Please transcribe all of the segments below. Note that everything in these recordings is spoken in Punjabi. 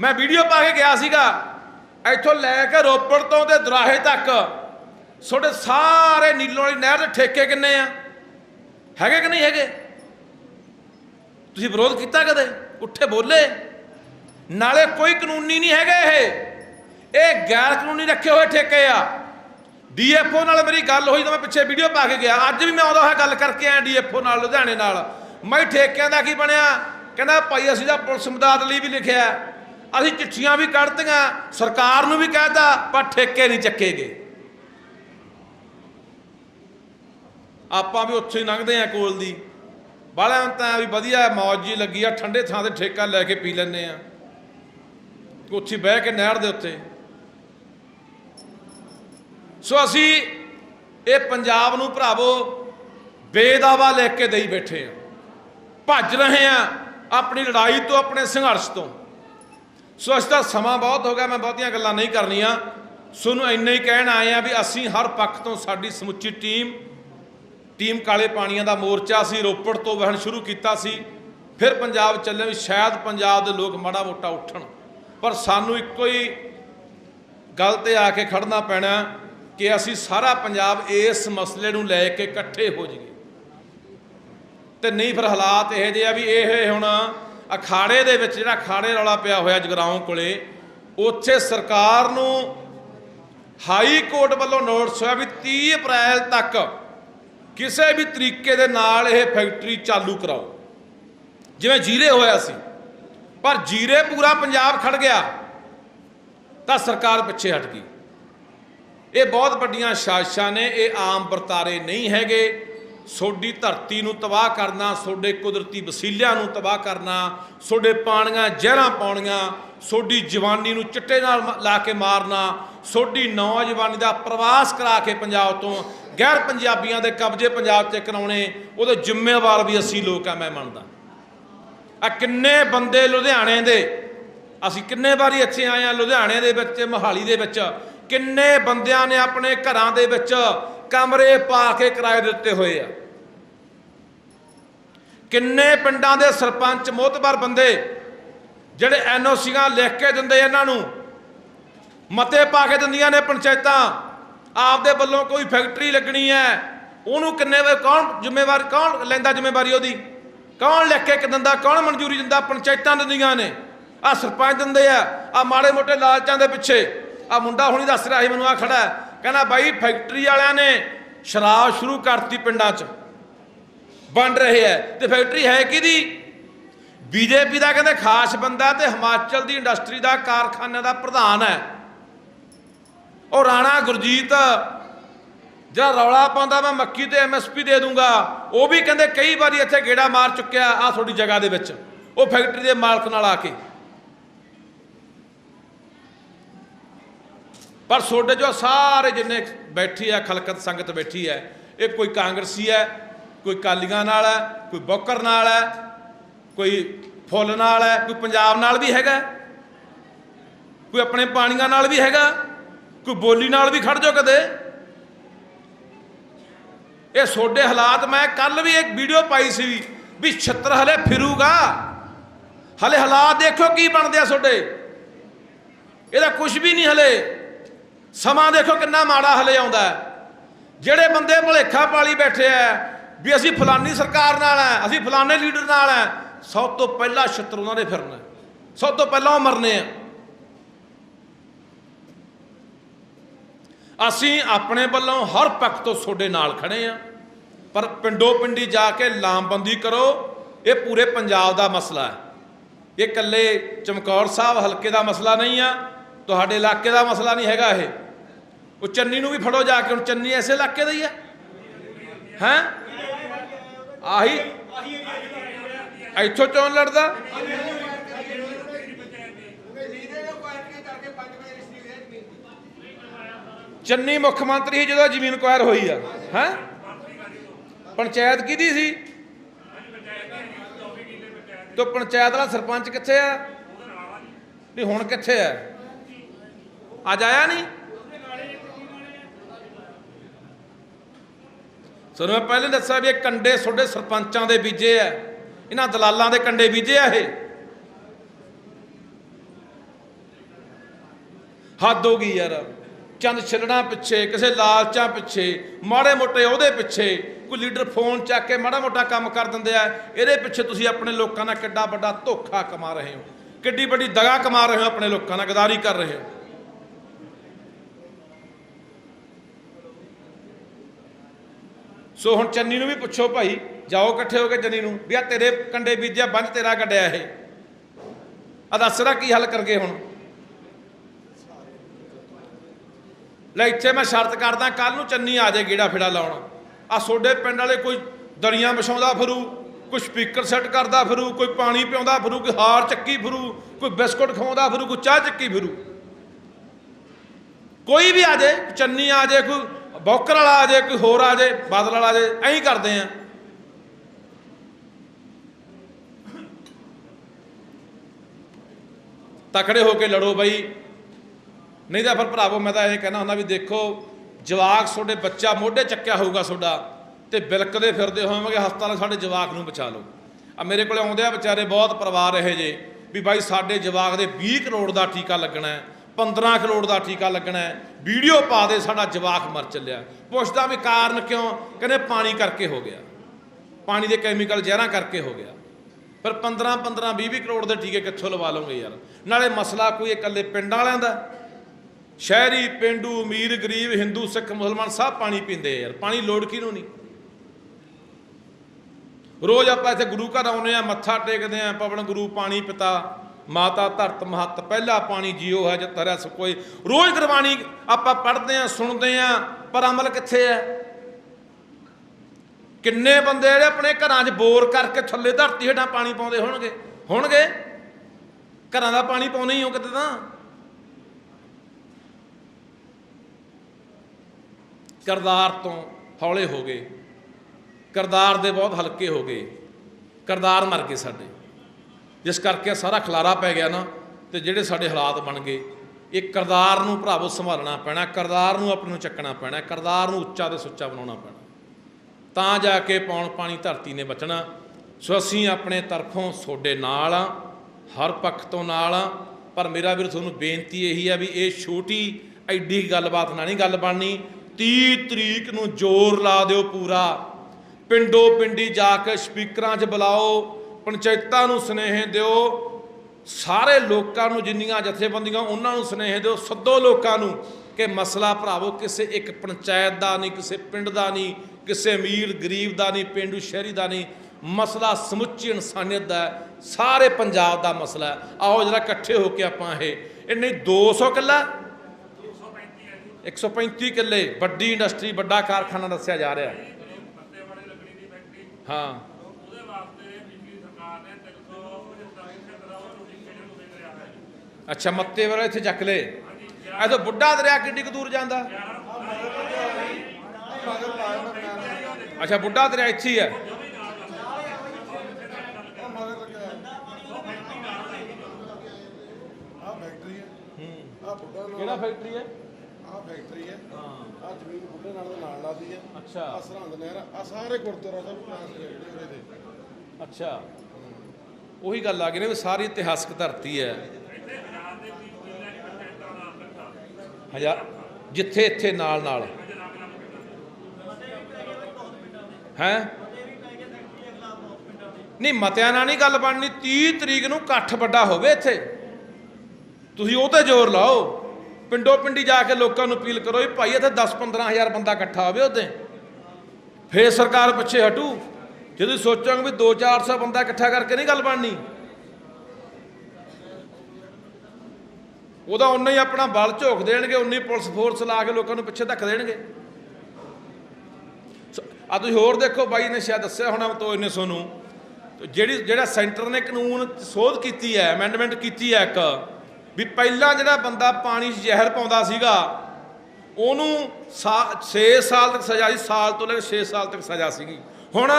ਮੈਂ ਵੀਡੀਓ ਪਾ ਕੇ ਗਿਆ ਸੀਗਾ। ਇੱਥੋਂ ਲੈ ਕੇ ਰੋਪੜ ਤੋਂ ਤੇ ਦੁਰਾਹੇ ਤੱਕ। ਤੁਹਾਡੇ ਸਾਰੇ ਨੀਲੋਂ ਵਾਲੀ ਨਹਿਰ ਦੇ ਠੇਕੇ ਕਿੰਨੇ ਆ? ਹੈਗੇ ਕਿ ਨਹੀਂ ਹੈਗੇ? ਤੁਸੀਂ ਵਿਰੋਧ ਕੀਤਾ ਕਦੇ? ਉੱਠੇ ਬੋਲੇ? ਨਾਲੇ ਕੋਈ ਕਾਨੂੰਨੀ ਨਹੀਂ ਹੈਗੇ ਇਹ। ਇਹ ਗੈਰ ਕਾਨੂੰਨੀ ਰੱਖੇ ਹੋਏ ਠੇਕੇ ਆ। ਡੀਐਫਓ ਨਾਲ ਮੇਰੀ ਗੱਲ ਹੋਈ ਤਾਂ ਮੈਂ ਪਿੱਛੇ ਵੀਡੀਓ ਪਾ ਕੇ ਗਿਆ। ਅੱਜ ਵੀ ਮੈਂ ਆਉਂਦਾ ਹੋਇਆ ਗੱਲ ਕਰਕੇ ਆਇਆ ਡੀਐਫਓ ਨਾਲ, ਲੁਧਿਆਣੇ ਨਾਲ। ਮੈਂ ਠੇਕਿਆਂ ਦਾ ਕੀ ਬਣਿਆ? ਕਹਿੰਦਾ ਭਾਈ ਅਸੀਂ ਤਾਂ ਪੁਲਿਸ ਮਦਦ ਲਈ ਵੀ ਲਿਖਿਆ। ਅਸੀਂ ਚਿੱਠੀਆਂ ਵੀ ਕੱਢਤੀਆਂ, ਸਰਕਾਰ ਨੂੰ ਵੀ ਕਹਿਤਾ, ਪਰ ਠੇਕੇ ਨਹੀਂ ਚੱਕੇਗੇ ਆਪਾਂ ਵੀ ਉੱਥੇ ਹੀ ਲੰਘਦੇ ਆ ਕੋਲ ਦੀ। ਬਾਲਿਆਂ ਤਾਂ ਵੀ ਵਧੀਆ ਮੌਜ ਜੀ ਲੱਗੀ ਆ, ਠੰਡੇ ਥਾਂ ਤੇ ਠੇਕਾ ਲੈ ਕੇ ਪੀ ਲੈਂਦੇ ਆ ਉੱਥੇ ਬਹਿ ਕੇ ਨਹਿਰ ਦੇ ਉੱਤੇ। ਸੋ ਅਸੀਂ ਇਹ ਪੰਜਾਬ ਨੂੰ ਭਰਾਵੋ, ਬੇਦਾਵਾ ਲੈ ਕੇ ਦੇਈ ਬੈਠੇ ਆ ਭੱਜ ਰਹੇ ਆ ਆਪਣੀ ਲੜਾਈ ਤੋਂ, ਆਪਣੇ ਸੰਘਰਸ਼ ਤੋਂ। ਸੋ ਅੱਜ ਤਾਂ ਸਮਾਂ ਬਹੁਤ ਹੋ ਗਿਆ, ਮੈਂ ਬਹੁਤੀਆਂ ਗੱਲਾਂ ਨਹੀਂ ਕਰਨੀਆਂ। ਸੋਨੂੰ ਇੰਨਾ ਹੀ ਕਹਿਣ ਆਏ ਆ ਵੀ ਅਸੀਂ ਹਰ ਪੱਖ ਤੋਂ ਸਾਡੀ ਸਮੁੱਚੀ ਟੀਮ ਟੀਮ ਕਾਲੇ ਪਾਣੀਆਂ ਦਾ ਮੋਰਚਾ ਸੀ, ਰੋਪੜ ਤੋਂ ਵਹਿਣ ਸ਼ੁਰੂ ਕੀਤਾ ਸੀ। ਫਿਰ ਪੰਜਾਬ ਚੱਲੇ ਵੀ ਸ਼ਾਇਦ ਪੰਜਾਬ ਦੇ ਲੋਕ ਮਾੜਾ ਮੋਟਾ ਉੱਠਣ। ਪਰ ਸਾਨੂੰ ਇੱਕੋ ਹੀ ਗੱਲ ਤੇ ਆ ਕੇ ਖੜਨਾ ਪੈਣਾ ਕਿ ਅਸੀਂ ਸਾਰਾ ਪੰਜਾਬ ਇਸ ਮਸਲੇ ਨੂੰ ਲੈ ਕੇ ਇਕੱਠੇ ਹੋ ਜਾਈਏ। ਤੇ ਨਹੀਂ ਫਿਰ ਹਾਲਾਤ ਇਹ ਜਿਹੇ ਆ ਵੀ ਇਹ ਹੁਣ ਅਖਾੜੇ ਦੇ ਵਿੱਚ ਜਿਹੜਾ ਅਖਾੜੇ ਰੌਲਾ ਪਿਆ ਹੋਇਆ ਜਗਰਾਉਂ ਕੋਲੇ, ਉੱਥੇ ਸਰਕਾਰ ਨੂੰ ਹਾਈ ਕੋਰਟ ਵੱਲੋਂ ਨੋਟਿਸ ਹੋਇਆ ਵੀ 30 ਅਪ੍ਰੈਲ ਤੱਕ ਕਿਸੇ ਵੀ ਤਰੀਕੇ ਦੇ ਨਾਲ ਇਹ ਫੈਕਟਰੀ ਚਾਲੂ ਕਰਾਓ। ਜਿਵੇਂ ਜੀਰੇ ਹੋਇਆ ਸੀ, ਪਰ ਜੀਰੇ ਪੂਰਾ ਪੰਜਾਬ ਖੜ ਗਿਆ, ਤਾਂ ਸਰਕਾਰ ਪਿੱਛੇ ਹਟ ਗਈ। ਇਹ ਬਹੁਤ ਵੱਡੀਆਂ ਸਾਜ਼ਿਸ਼ਾਂ ਨੇ, ਇਹ ਆਮ ਵਰਤਾਰੇ ਨਹੀਂ ਹੈਗੇ। ਸੋਡੀ ਧਰਤੀ ਨੂੰ ਤਬਾਹ ਕਰਨਾ, ਸੋਡੇ ਕੁਦਰਤੀ ਵਸੀਲਿਆਂ ਨੂੰ ਤਬਾਹ ਕਰਨਾ, ਸੋਡੇ ਪਾਣੀਆਂ ਜ਼ਹਿਰਾਂ ਪਾਉਣੀਆਂ, ਸੋਡੀ ਜਵਾਨੀ ਨੂੰ ਚਿੱਟੇ ਨਾਲ ਮ- ਲਾ ਕੇ ਮਾਰਨਾ, ਸੋਡੀ ਨੌਜਵਾਨੀ ਦਾ ਪ੍ਰਵਾਸ ਕਰਾ ਕੇ ਪੰਜਾਬ ਤੋਂ ਗੈਰ ਪੰਜਾਬੀਆਂ ਦੇ ਕਬਜ਼ੇ ਪੰਜਾਬ 'ਤੇ ਕਰਾਉਣੇ, ਉਹਦੇ ਜ਼ਿੰਮੇਵਾਰ ਵੀ ਅਸੀਂ ਲੋਕ ਆ, ਮੈਂ ਮੰਨਦਾ। ਆ ਕਿੰਨੇ ਬੰਦੇ ਲੁਧਿਆਣੇ ਦੇ, ਅਸੀਂ ਕਿੰਨੇ ਵਾਰੀ ਇੱਥੇ ਆਏ ਆ ਲੁਧਿਆਣੇ ਦੇ ਵਿੱਚ, ਮੋਹਾਲੀ ਦੇ ਵਿੱਚ, ਕਿੰਨੇ ਬੰਦਿਆਂ ਨੇ ਆਪਣੇ ਘਰਾਂ ਦੇ ਵਿੱਚ ਕਮਰੇ ਪਾ ਕੇ ਕਿਰਾਏ ਦਿੱਤੇ ਹੋਏ ਆ। ਕਿੰਨੇ ਪਿੰਡਾਂ ਦੇ ਸਰਪੰਚ ਮੋਤਬਰ ਬੰਦੇ ਜਿਹੜੇ ਐਨਓਸੀਆਂ ਲਿਖ ਕੇ ਦਿੰਦੇ ਇਹਨਾਂ ਨੂੰ, ਮਤੇ ਪਾ ਕੇ ਦਿੰਦੀਆਂ ਨੇ ਪੰਚਾਇਤਾਂ, ਆਪਦੇ ਵੱਲੋਂ ਕੋਈ ਫੈਕਟਰੀ ਲੱਗਣੀ ਹੈ, ਉਹਨੂੰ ਕਿੰਨੇ ਵੇ ਕੌਣ ਜ਼ਿੰਮੇਵਾਰ, ਕੌਣ ਲੈਂਦਾ ਜ਼ਿੰਮੇਵਾਰੀ ਉਹਦੀ? ਕੌਣ ਲਿਖ ਕੇ ਦਿੰਦਾ, ਕੌਣ ਮਨਜ਼ੂਰੀ ਦਿੰਦਾ? ਪੰਚਾਇਤਾਂ ਦਿੰਦੀਆਂ ਨੇ। ਆ ਸਰਪੰਚ ਦਿੰਦੇ ਆ ਆ ਮਾੜੇ ਮੋਟੇ ਲਾਲਚਾਂ ਦੇ ਪਿੱਛੇ ਆ ਮੁੰਡਾ ਹੁਣੀ ਦੱਸ ਰਿਹਾ ਸੀ ਮੈਨੂੰ ਆ ਖੜਾ ਕਹਿੰਦਾ ਬਾਈ, ਫੈਕਟਰੀ ਵਾਲਿਆਂ ਨੇ ਸ਼ਰਾਬ ਸ਼ੁਰੂ ਕਰਤੀ ਪਿੰਡਾਂ 'ਚ। ਬਣ ਰਹੇ ਹੈ ਤੇ ਫੈਕਟਰੀ ਹੈ ਕਿਹਦੀ? ਬੀਜੇਪੀ ਦਾ ਕਹਿੰਦੇ ਖਾਸ ਬੰਦਾ ਤੇ ਹਿਮਾਚਲ ਦੀ ਇੰਡਸਟਰੀ ਦਾ ਕਾਰਖਾਨੇ ਦਾ ਪ੍ਰਧਾਨ ਹੈ ਉਹ ਰਾਣਾ ਗੁਰਜੀਤ, ਜਿਹੜਾ ਰੌਲਾ ਪਾਉਂਦਾ ਮੈਂ ਮੱਕੀ ਤੇ ਐਮਐਸਪੀ ਦੇ ਦੂੰਗਾ, ਉਹ ਵੀ ਕਹਿੰਦੇ ਕਈ ਵਾਰੀ ਇੱਥੇ ਗੇੜਾ ਮਾਰ ਚੁੱਕਿਆ ਆ ਤੁਹਾਡੀ ਜਗ੍ਹਾ ਦੇ ਵਿੱਚ। ਉਹ ਫੈਕਟਰੀ ਦੇ ਮਾਲਕ ਨਾਲ ਆ ਕੇ। ਪਰ ਤੁਹਾਡੇ ਜੋ ਸਾਰੇ ਜਿੰਨੇ ਬੈਠੀ ਹੈ ਖਲਕਤ ਸੰਗਤ ਬੈਠੀ ਹੈ ਇਹ ਕੋਈ ਕਾਂਗਰਸੀ ਹੈ ਕੋਈ ਕਾਲੀਆਂ ਨਾਲ ਹੈ ਕੋਈ ਬੋਕਰ ਨਾਲ ਹੈ ਕੋਈ ਫੁੱਲ ਨਾਲ ਹੈ ਕੋਈ ਪੰਜਾਬ ਨਾਲ ਵੀ ਹੈਗਾ, ਕੋਈ ਆਪਣੇ ਪਾਣੀਆਂ ਨਾਲ ਵੀ ਹੈਗਾ, ਕੋਈ ਬੋਲੀ ਨਾਲ ਵੀ ਖੜ ਜਾਓ ਕਦੇ। ਇਹ ਛੋਡੇ ਹਾਲਾਤ, ਮੈਂ ਕੱਲ ਵੀ ਇੱਕ ਵੀਡੀਓ ਪਾਈ ਸੀ ਵੀ ਛੱਤਰ ਹਲੇ ਫਿਰੂਗਾ। ਹਲੇ ਹਾਲਾਤ ਦੇਖੋ ਕੀ ਬਣਦੇ ਆ ਛੋਡੇ ਇਹਦਾ ਕੁਝ ਵੀ ਨਹੀਂ ਹਲੇ। ਸਮਾਂ ਦੇਖੋ ਕਿੰਨਾ ਮਾੜਾ ਹਲੇ ਆਉਂਦਾ ਜਿਹੜੇ ਬੰਦੇ ਭੁਲੇਖਾ ਪਾਲੀ ਬੈਠੇ ਆ ਵੀ ਅਸੀਂ ਫਲਾਨੀ ਸਰਕਾਰ ਨਾਲ ਆ ਅਸੀਂ ਫਲਾਨੇ ਲੀਡਰ ਨਾਲ ਆ ਸਭ ਤੋਂ ਪਹਿਲਾਂ ਛੱਤਰ ਉਹਨਾਂ ਦੇ ਫਿਰਨਾ ਸਭ ਤੋਂ ਪਹਿਲਾਂ ਉਹ ਮਰਨੇ ਆ ਅਸੀਂ ਆਪਣੇ ਵੱਲੋਂ ਹਰ ਪੱਖ ਤੋਂ ਤੁਹਾਡੇ ਨਾਲ ਖੜੇ ਆ, ਪਰ ਪਿੰਡੋ ਪਿੰਡੀ ਜਾ ਕੇ ਲਾਮਬੰਦੀ ਕਰੋ, ਇਹ ਪੂਰੇ ਪੰਜਾਬ ਦਾ ਮਸਲਾ ਹੈ ਇਹ ਇਕੱਲੇ ਚਮਕੌਰ ਸਾਹਿਬ ਹਲਕੇ ਦਾ ਮਸਲਾ ਨਹੀਂ ਆ, ਤੁਹਾਡੇ ਇਲਾਕੇ ਦਾ ਮਸਲਾ ਨਹੀਂ ਹੈਗਾ ਇਹ। ਉਹ ਚੰਨੀ ਨੂੰ ਵੀ ਫੜੋ ਜਾ ਕੇ, ਹੁਣ ਚੰਨੀ ਐਸੇ ਇਲਾਕੇ ਦਾ ਹੀ ਹੈ? ਹੈ ਆਹੀ। ਇੱਥੋਂ ਚੋਣ ਲੜਦਾ। ਚੰਨੀ ਮੁੱਖ ਮੰਤਰੀ ਸੀ ਜਦੋਂ ਜ਼ਮੀਨ ਕੁਆਰ ਹੋਈ ਆ। ਹੈ? ਪੰਚਾਇਤ ਕਿਹਦੀ ਸੀ? ਤੋ ਪੰਚਾਇਤ ਵਾਲਾ ਸਰਪੰਚ ਕਿੱਥੇ ਆ? ਨਹੀਂ, ਹੁਣ ਕਿੱਥੇ ਆ? ਅੱਜ ਆਇਆ ਨਹੀਂ? ਸਾਨੂੰ ਮੈਂ ਪਹਿਲੇ ਦੱਸਿਆ ਵੀ ਇਹ ਕੰਡੇ ਤੁਹਾਡੇ ਸਰਪੰਚਾਂ ਦੇ ਬੀਜੇ ਆ। ਇਹਨਾਂ ਦਲਾਲਾਂ ਦੇ ਕੰਡੇ ਬੀਜੇ ਆ ਇਹ। ਹੱਦ ਹੋ ਗਈ ਯਾਰ। ਚੰਦ ਛਿਲਣਾ ਪਿੱਛੇ, ਕਿਸੇ ਲਾਲਚਾਂ ਪਿੱਛੇ, ਮਾੜੇ ਮੋਟੇ ਉਹਦੇ ਪਿੱਛੇ ਕੋਈ ਲੀਡਰ ਫੋਨ ਚੱਕ ਕੇ ਮਾੜਾ ਮੋਟਾ ਕੰਮ ਕਰ ਦਿੰਦੇ ਆ। ਇਹਦੇ ਪਿੱਛੇ ਤੁਸੀਂ ਆਪਣੇ ਲੋਕਾਂ ਨਾਲ ਕਿੱਡਾ ਵੱਡਾ ਧੋਖਾ ਕਮਾ ਰਹੇ ਹੋ। ਕਿੱਡੀ ਵੱਡੀ ਦਗਾ ਕਮਾ ਰਹੇ ਹੋ, ਆਪਣੇ ਲੋਕਾਂ ਨਾਲ ਗਦਾਰੀ ਕਰ ਰਹੇ ਹੋ। ਸੋ ਹੁਣ ਚੰਨੀ ਨੂੰ ਵੀ ਪੁੱਛੋ ਭਾਈ, ਜਾਓ ਇਕੱਠੇ ਹੋ ਕੇ ਚੰਨੀ ਨੂੰ, ਵੀ ਆ ਤੇਰੇ ਕੰਡੇ ਬੀਜਿਆ ਬੰਜ ਤੇਰਾ ਕੱਢਿਆ ਇਹ। ਆ ਦੱਸ ਰਾ ਕੀ ਹੱਲ ਕਰਗੇ ਹੁਣ? ਲੈ ਇੱਥੇ ਮੈਂ ਸ਼ਰਤ ਕਰਦਾ ਕੱਲ ਨੂੰ ਚੰਨੀ ਆ ਜਾਏ ਗੇੜਾ ਫੇੜਾ ਲਾਉਣ। ਆ ਸੋਡੇ ਪਿੰਡ ਵਾਲੇ ਕੋਈ ਦਰੀਆਂ ਵਿਛਾਉਂਦਾ ਫਿਰੂ, ਕੋਈ ਸਪੀਕਰ ਸੈੱਟ ਕਰਦਾ ਫਿਰੂ, ਕੋਈ ਪਾਣੀ ਪਿਆਉਂਦਾ ਫਿਰੂ, ਕੋਈ ਹਾਰ ਚੱਕੀ ਫਿਰੂ, ਕੋਈ ਬਿਸਕੁਟ ਖਵਾਉਂਦਾ ਫਿਰੂ, ਕੋਈ ਚਾਹ ਚੱਕੀ ਫਿਰੂ। ਕੋਈ ਵੀ ਆ ਜਾਏ, ਚੰਨੀ ਆ ਜਾਏ, ਕੋਈ ਬੌਕਰ ਵਾਲਾ ਆ ਜਾਏ ਕੋਈ ਹੋਰ ਆ ਜਾਏ ਬਾਦਲ ਵਾਲਾ ਆ ਜਾਏ ਐਂ ਕਰਦੇ ਆ। ਤਕੜੇ ਹੋ ਕੇ ਲੜੋ ਬਈ। ਨਹੀਂ ਤਾਂ ਫਿਰ ਭਰਾਵੋ, ਮੈਂ ਤਾਂ ਇਹ ਕਹਿਣਾ ਹੁੰਦਾ ਵੀ ਦੇਖੋ, ਜਵਾਕ ਤੁਹਾਡੇ ਬੱਚਾ ਮੋਢੇ ਚੱਕਿਆ ਹੋਊਗਾ ਤੁਹਾਡਾ ਤੇ ਬਿਲਕਦੇ ਫਿਰਦੇ ਹੋਵਾਂਗੇ, ਹਸਪਤਾਲ ਸਾਡੇ ਜਵਾਕ ਨੂੰ ਬਚਾ ਲਓ। ਆ ਮੇਰੇ ਕੋਲੇ ਆਉਂਦੇ ਆ ਵਿਚਾਰੇ ਬਹੁਤ ਪਰਿਵਾਰ ਰਹੇ ਜੇ ਵੀ ਬਾਈ ਸਾਡੇ ਜਵਾਕ ਦੇ 20 ਕਰੋੜ ਦਾ ਟੀਕਾ ਲੱਗਣਾ ਹੈ। 15 ਕਰੋੜ ਦਾ ਟੀਕਾ ਲੱਗਣਾ ਹੈ। ਵੀਡੀਓ ਪਾ ਦੇ, ਸਾਡਾ ਜਵਾਕ ਮਰ ਚੱਲਿਆ। ਪੁੱਛਦਾ ਵੀ ਕਾਰਨ ਕਿਉਂ? ਕਹਿੰਦੇ ਪਾਣੀ ਕਰਕੇ ਹੋ ਗਿਆ। ਪਾਣੀ ਦੇ ਕੈਮੀਕਲ ਜ਼ਹਿਰਾਂ ਕਰਕੇ ਹੋ ਗਿਆ। ਪਰ 15 15 20 20 ਕਰੋੜ ਦੇ ਟੀਕੇ ਕਿੱਥੋਂ ਲਵਾ ਲਓਗੇ ਯਾਰ? ਨਾਲੇ ਮਸਲਾ ਕੋਈ ਇਕੱਲੇ ਪਿੰਡਾਂ ਵਾਲਿਆਂ ਦਾ? ਸ਼ਹਿਰੀ, ਪਿੰਡੂ, ਅਮੀਰ, ਗਰੀਬ, ਹਿੰਦੂ, ਸਿੱਖ, ਮੁਸਲਮਾਨ ਸਭ ਪਾਣੀ ਪੀਂਦੇ ਯਾਰ। ਪਾਣੀ ਲੋੜ ਕਿਹਨੂੰ ਨਹੀਂ? ਰੋਜ਼ ਆਪਾਂ ਇੱਥੇ ਗੁਰੂ ਘਰ ਆਉਂਦੇ ਆ, ਮੱਥਾ ਟੇਕਦੇ ਆ, ਪਵਨ ਗੁਰੂ ਪਾਣੀ ਪਿਤਾ। ਮਾਤਾ ਧਰਤ ਮਹੱਤ, ਪਹਿਲਾ ਪਾਣੀ ਜੀਓ ਹੈ ਜਦ ਤਰਿਆ ਕੋਈ। ਰੋਜ਼ ਗੁਰਬਾਣੀ ਆਪਾਂ ਪੜ੍ਹਦੇ ਆ ਸੁਣਦੇ ਆ ਪਰ ਅਮਲ ਕਿੱਥੇ ਹੈ? ਕਿੰਨੇ ਬੰਦੇ ਜਿਹੜੇ ਆਪਣੇ ਘਰਾਂ 'ਚ ਬੋਰ ਕਰਕੇ ਥੱਲੇ ਧਰਤੀ ਹੇਠਾਂ ਪਾਣੀ ਪਾਉਂਦੇ ਹੋਣਗੇ? ਹੋਣਗੇ? ਘਰਾਂ ਦਾ ਪਾਣੀ ਪਾਉਣੇ ਹੀ ਹੋ ਕਿਤੇ ਤਾਂ। ਕਰਦਾਰ ਤੋਂ ਹੌਲੇ ਹੋ ਗਏ। ਕਰਦਾਰ ਦੇ ਬਹੁਤ ਹਲਕੇ ਹੋ ਗਏ। ਕਰਦਾਰ ਮਰ ਗਏ ਸਾਡੇ। ਜਿਸ ਕਰਕੇ ਸਾਰਾ ਖਲਾਰਾ ਪੈ ਗਿਆ ਨਾ, ਤੇ ਜਿਹੜੇ ਸਾਡੇ ਹਾਲਾਤ ਬਣ ਗਏ, ਇਹ ਕਰਦਾਰ ਨੂੰ ਭਰਾਵੋ ਸੰਭਾਲਣਾ ਪੈਣਾ ਕਰਦਾਰ ਨੂੰ ਆਪਣੇ ਨੂੰ ਚੱਕਣਾ ਪੈਣਾ ਕਰਦਾਰ ਨੂੰ ਉੱਚਾ ਤੇ ਸੁੱਚਾ ਬਣਾਉਣਾ ਪੈਣਾ। ਤਾਂ ਜਾ ਕੇ ਪੌਣ ਪਾਣੀ ਧਰਤੀ ਨੇ ਬਚਣਾ। ਸੋ ਅਸੀਂ ਆਪਣੇ ਤਰਫੋਂ ਤੁਹਾਡੇ ਨਾਲ ਆ, ਹਰ ਪੱਖ ਤੋਂ ਨਾਲ ਆ, ਪਰ ਮੇਰਾ ਵੀਰ, ਤੁਹਾਨੂੰ ਬੇਨਤੀ ਇਹੀ ਆ ਵੀ ਇਹ ਛੋਟੀ ਐਡੀ ਗੱਲਬਾਤ ਨਾ ਨਹੀਂ ਗੱਲ ਬਣਨੀ। 30 ਤਰੀਕ ਨੂੰ ਜ਼ੋਰ ਲਾ ਦਿਓ ਪੂਰਾ। ਪਿੰਡੋ ਪਿੰਡੀ ਜਾ ਕੇ ਸਪੀਕਰਾਂ 'ਚ ਬੁਲਾਓ ਪੰਚਾਇਤਾਂ ਨੂੰ ਸੁਨੇਹੇ ਦਿਓ, ਸਾਰੇ ਲੋਕਾਂ ਨੂੰ ਜਿੰਨੀਆਂ ਜਥੇਬੰਦੀਆਂ, ਉਹਨਾਂ ਨੂੰ ਸੁਨੇਹੇ ਦਿਓ, ਸੱਦੋ ਲੋਕਾਂ ਨੂੰ ਕਿ ਮਸਲਾ ਭਰਾਵੋ, ਕਿਸੇ ਇੱਕ ਪੰਚਾਇਤ ਦਾ ਨਹੀਂ, ਕਿਸੇ ਪਿੰਡ ਦਾ ਨਹੀਂ, ਕਿਸੇ ਅਮੀਰ ਗਰੀਬ ਦਾ ਨਹੀਂ, ਪਿੰਡੂ ਸ਼ਹਿਰੀ ਦਾ ਨਹੀਂ, ਮਸਲਾ ਸਮੁੱਚੀ ਇਨਸਾਨੀਅਤ ਦਾ ਸਾਰੇ ਪੰਜਾਬ ਦਾ ਮਸਲਾ ਹੈ। ਆਓ ਜਰਾ ਇਕੱਠੇ ਹੋ ਕੇ ਆਪਾਂ ਇਹ ਇਹ ਨਹੀਂ 200 ਕਿੱਲਾ? 135 ਕਿੱਲੇ, ਵੱਡੀ ਇੰਡਸਟਰੀ ਵੱਡਾ ਕਾਰਖਾਨਾ ਦੱਸਿਆ ਜਾ ਰਿਹਾ। ਹਾਂ। ਅੱਛਾ ਮੱਤੇ ਵਾਲਾ ਇੱਥੇ ਚੱਕ ਲੈ। ਇਹ ਤਾਂ ਬੁੱਢਾ ਦਰਿਆ ਕਿੰਨੀ ਕੁ ਦੂਰ ਜਾਂਦਾ। ਅੱਛਾ ਬੁੱਢਾ ਦਰਿਆ ਇੱਥੇ ਹੀ ਹੈ। ਆ ਫੈਕਟਰੀ ਹੈ? ਆ ਕਿਹੜਾ ਫੈਕਟਰੀ ਹੈ। ਹੈ। ਆ ਜ਼ਮੀਨ ਬੁੱਢੇ ਨਾਲ ਦੇ ਨਾਲ ਲਾਦੀ ਹੈ। ਅੱਛਾ। ਆ ਸਰਹੰਦ ਨਹਿਰ ਆ। ਸਾਰੇ ਗੁਰਦੁਆਰਾ ਸਾਹਿਬ ਪਲਾਸ ਜਿਹੜੇ ਦੇ। ਅੱਛਾ। ਉਹੀ ਗੱਲ ਆ ਗਈ ਨੇ ਵੀ ਸਾਰੀ ਇਤਿਹਾਸਕ ਧਰਤੀ ਹੈ। ਹਜ਼ਾਰ ਜਿੱਥੇ ਇੱਥੇ ਨਾਲ ਨਾਲ। ਹੈ? ਨਹੀਂ, ਮਤਿਆਂ ਨਾਲ ਨਹੀਂ ਗੱਲ ਬਣਨੀ। 30 ਤਰੀਕ ਨੂੰ ਇਕੱਠ ਵੱਡਾ ਹੋਵੇ ਇੱਥੇ। ਤੁਸੀਂ ਉਹ ਤੇ ਜ਼ੋਰ ਲਾਓ। ਪਿੰਡੋ ਪਿੰਡੀ ਜਾ ਕੇ ਲੋਕਾਂ ਨੂੰ ਅਪੀਲ ਕਰੋ ਵੀ ਭਾਈ ਇੱਥੇ 10-15 ਹਜ਼ਾਰ ਬੰਦਾ ਇਕੱਠਾ ਹੋਵੇ ਉਹਦੇ। ਫੇਰ ਸਰਕਾਰ ਪਿੱਛੇ ਹਟੂ। ਜੇ ਤੁਸੀਂ ਸੋਚੋਗੇ ਵੀ 2-400 ਬੰਦਾ ਇਕੱਠਾ ਕਰਕੇ ਨਹੀਂ ਗੱਲ ਬਣਨੀ। ਉਹਦਾ ਉਨਾ ਹੀ ਆਪਣਾ ਬਲ ਝੋਕ ਦੇਣਗੇ, ਉਨੀ ਪੁਲਿਸ ਫੋਰਸ ਲਾ ਕੇ ਲੋਕਾਂ ਨੂੰ ਪਿੱਛੇ ਧੱਕ ਦੇਣਗੇ। ਆ ਤੁਸੀਂ ਹੋਰ ਦੇਖੋ, ਬਾਈ ਨੇ ਸ਼ਾਇਦ ਦੱਸਿਆ ਹੋਣਾ ਤੋ ਇਹਨੇ ਸੋਨੂੰ ਤੇ ਜਿਹੜੀ, ਜਿਹੜਾ ਸੈਂਟਰ ਨੇ ਕਾਨੂੰਨ ਸੋਧ ਕੀਤੀ ਹੈ ਅਮੈਂਡਮੈਂਟ ਕੀਤੀ ਹੈ ਇੱਕ, ਵੀ ਪਹਿਲਾਂ ਜਿਹੜਾ ਬੰਦਾ ਪਾਣੀ 'ਚ ਜ਼ਹਿਰ ਪਾਉਂਦਾ ਸੀਗਾ, ਉਹਨੂੰ 6 ਸਾਲ ਤੱਕ ਸਜ਼ਾ ਸੀ, ਸਾਲ ਤੋਂ ਲੈ ਕੇ 6 ਸਾਲ ਤੱਕ ਸਜ਼ਾ ਸੀਗੀ। ਹੁਣ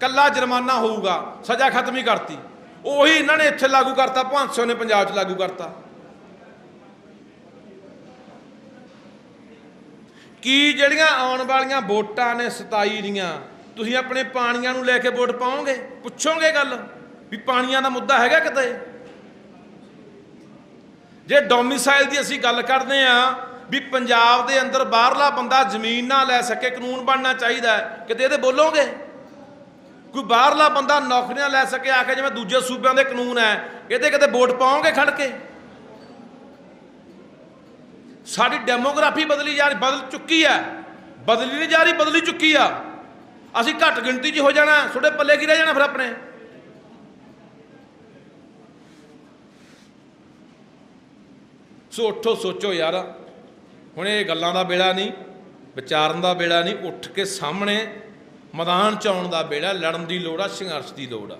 ਕੱਲਾ ਜੁਰਮਾਨਾ ਹੋਊਗਾ, ਸਜ਼ਾ ਖਤਮ ਹੀ ਕਰਤੀ। ਉਹੀ ਇਹਨਾਂ ਨੇ ਇੱਥੇ ਲਾਗੂ ਕਰਤਾ ਭਾਂਸੋ ਨੇ ਪੰਜਾਬ 'ਚ ਲਾਗੂ ਕਰਤਾ। ਕੀ ਜਿਹੜੀਆਂ ਆਉਣ ਵਾਲੀਆਂ ਵੋਟਾਂ ਨੇ 27 ਦੀਆਂ, ਤੁਸੀਂ ਆਪਣੇ ਪਾਣੀਆਂ ਨੂੰ ਲੈ ਕੇ ਵੋਟ ਪਾਓਗੇ? ਪੁੱਛੋਗੇ ਗੱਲ? ਵੀ ਪਾਣੀਆਂ ਦਾ ਮੁੱਦਾ ਹੈਗਾ ਕਿਤੇ? ਜੇ ਡੋਮਿਸਾਈਲ ਦੀ ਅਸੀਂ ਗੱਲ ਕਰਦੇ ਆ ਵੀ ਪੰਜਾਬ ਦੇ ਅੰਦਰ ਬਾਹਰਲਾ ਬੰਦਾ ਜ਼ਮੀਨ ਨਾ ਲੈ ਸਕੇ, ਕਾਨੂੰਨ ਬਣਨਾ ਚਾਹੀਦਾ ਕਿਤੇ ਇਹਦੇ ਬੋਲੋਗੇ? ਕੋਈ ਬਾਹਰਲਾ ਬੰਦਾ ਨੌਕਰੀਆਂ ਲੈ ਸਕੇ, ਆ ਕੇ ਜਿਵੇਂ ਦੂਜੇ ਸੂਬਿਆਂ ਦੇ ਕਾਨੂੰਨ ਹੈ, ਇਹਦੇ ਕਿਤੇ ਵੋਟ ਪਾਓਗੇ ਖੜ ਕੇ? ਸਾਡੀ ਡੈਮੋਗ੍ਰਾਫੀ ਬਦਲੀ ਜਾ ਰਹੀ, ਬਦਲ ਚੁੱਕੀ ਹੈ। ਬਦਲੀ ਨਹੀਂ ਜਾ ਰਹੀ, ਬਦਲੀ ਚੁੱਕੀ ਆ। ਅਸੀਂ ਘੱਟ ਗਿਣਤੀ 'ਚ ਹੋ ਜਾਣਾ ਤੁਹਾਡੇ ਪੱਲੇ ਕੀ ਰਹਿ ਜਾਣਾ ਫਿਰ ਆਪਣੇ। ਸੋ ਉੱਠੋ, ਸੋਚੋ ਯਾਰ, ਹੁਣ ਇਹ ਗੱਲਾਂ ਦਾ ਵੇਲਾ ਨਹੀਂ, ਵਿਚਾਰਨ ਦਾ ਵੇਲਾ ਨਹੀਂ, ਉੱਠ ਕੇ ਸਾਹਮਣੇ ਮੈਦਾਨ ਚ ਆਉਣ ਦਾ ਵੇਲਾ, ਲੜਨ ਦੀ ਲੋੜ ਆ, ਸੰਘਰਸ਼ ਦੀ ਲੋੜ ਆ।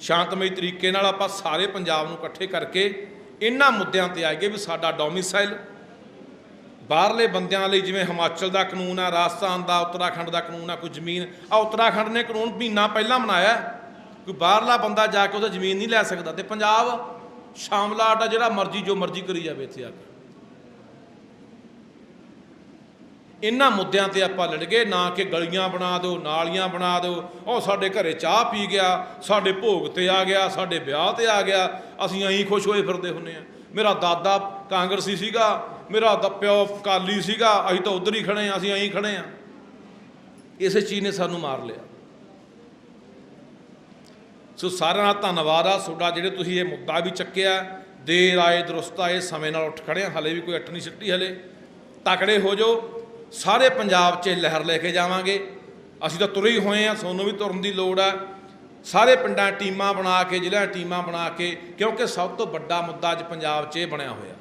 ਸ਼ਾਂਤਮਈ ਤਰੀਕੇ ਨਾਲ ਆਪਾਂ ਸਾਰੇ ਪੰਜਾਬ ਨੂੰ ਇਕੱਠੇ ਕਰਕੇ ਇਹਨਾਂ ਮੁੱਦਿਆਂ ਤੇ ਆਈਏ ਵੀ ਸਾਡਾ ਡੋਮਿਸਾਈਲ ਬਾਹਰਲੇ ਬੰਦਿਆਂ ਲਈ ਜਿਵੇਂ ਹਿਮਾਚਲ ਦਾ ਕਾਨੂੰਨ ਆ, ਰਾਜਸਥਾਨ ਦਾ, ਉੱਤਰਾਖੰਡ ਦਾ ਕਾਨੂੰਨ ਆ, ਕੋਈ ਜ਼ਮੀਨ ਆ ਉੱਤਰਾਖੰਡ ਨੇ ਕਾਨੂੰਨ ਮਹੀਨਾ ਪਹਿਲਾਂ ਬਣਾਇਆ ਹੈ। ਕੋਈ ਬਾਹਰਲਾ ਬੰਦਾ ਜਾ ਕੇ ਉਹਦਾ ਜ਼ਮੀਨ ਨਹੀਂ ਲੈ ਸਕਦਾ ਤੇ ਪੰਜਾਬ ਸ਼ਾਮਲਾਟ ਆ ਜਿਹੜਾ ਮਰਜ਼ੀ ਜੋ ਮਰਜ਼ੀ ਕਰੀ ਜਾਵੇ ਇੱਥੇ ਆ ਕੇ। ਇਹਨਾਂ ਮੁੱਦਿਆਂ ਤੇ ਆਪਾਂ ਲੜ ਗਏ ਨਾ ਕਿ ਗਲੀਆਂ ਬਣਾ ਦਿਓ, ਨਾਲੀਆਂ ਬਣਾ ਦਿਓ। ਉਹ ਸਾਡੇ ਘਰੇ ਚਾਹ ਪੀ ਗਿਆ, ਸਾਡੇ ਭੋਗ ਤੇ ਆ ਗਿਆ, ਸਾਡੇ ਵਿਆਹ ਤੇ ਆ ਗਿਆ, ਅਸੀਂ ਐਂ ਖੁਸ਼ ਹੋਏ ਫਿਰਦੇ ਹੁੰਨੇ ਆ ਮੇਰਾ ਦਾਦਾ ਕਾਂਗਰਸੀ ਸੀਗਾ ਮੇਰਾ ਦਾ ਪਿਓ ਕਾਲੀ ਸੀਗਾ, ਅਸੀਂ ਤਾਂ ਉਧਰ ਹੀ ਖੜੇ ਆ ਅਸੀਂ ਐਂ ਖੜੇ ਆ ਇਸੇ ਚੀਜ਼ ਨੇ ਸਾਨੂੰ ਮਾਰ ਲਿਆ। ਸੋ ਸਾਰਿਆਂ ਦਾ ਧੰਨਵਾਦ ਆ, ਤੁਹਾਡਾ ਜਿਹੜੇ ਤੁਸੀਂ ਇਹ ਮੁੱਦਾ ਵੀ ਚੱਕਿਆ, ਦੇਰ ਆਏ, ਦਰੁਸਤ ਆਏ, ਸਮੇਂ ਨਾਲ ਉੱਠ ਖੜੇ ਆ ਹਲੇ ਵੀ ਕੋਈ ਅੱਟ ਨਹੀਂ ਸਿੱਟੀ ਹਲੇ। ਤਕੜੇ ਹੋ ਜਾਓ, ਸਾਰੇ ਪੰਜਾਬ 'ਚ ਇਹ ਲਹਿਰ ਲੈ ਕੇ ਜਾਵਾਂਗੇ। ਅਸੀਂ ਤਾਂ ਤੁਰੇ ਹੀ ਹੋਏ ਆ ਤੁਹਾਨੂੰ ਵੀ ਤੁਰਨ ਦੀ ਲੋੜ ਆ। ਸਾਰੇ ਪਿੰਡਾਂ ਟੀਮਾਂ ਬਣਾ ਕੇ ਜ਼ਿਲ੍ਹਾ ਟੀਮਾਂ ਬਣਾ ਕੇ, ਕਿਉਂਕਿ ਸਭ ਤੋਂ ਵੱਡਾ ਮੁੱਦਾ ਅੱਜ ਪੰਜਾਬ 'ਚ ਇਹ ਬਣਿਆ ਹੋਇਆ।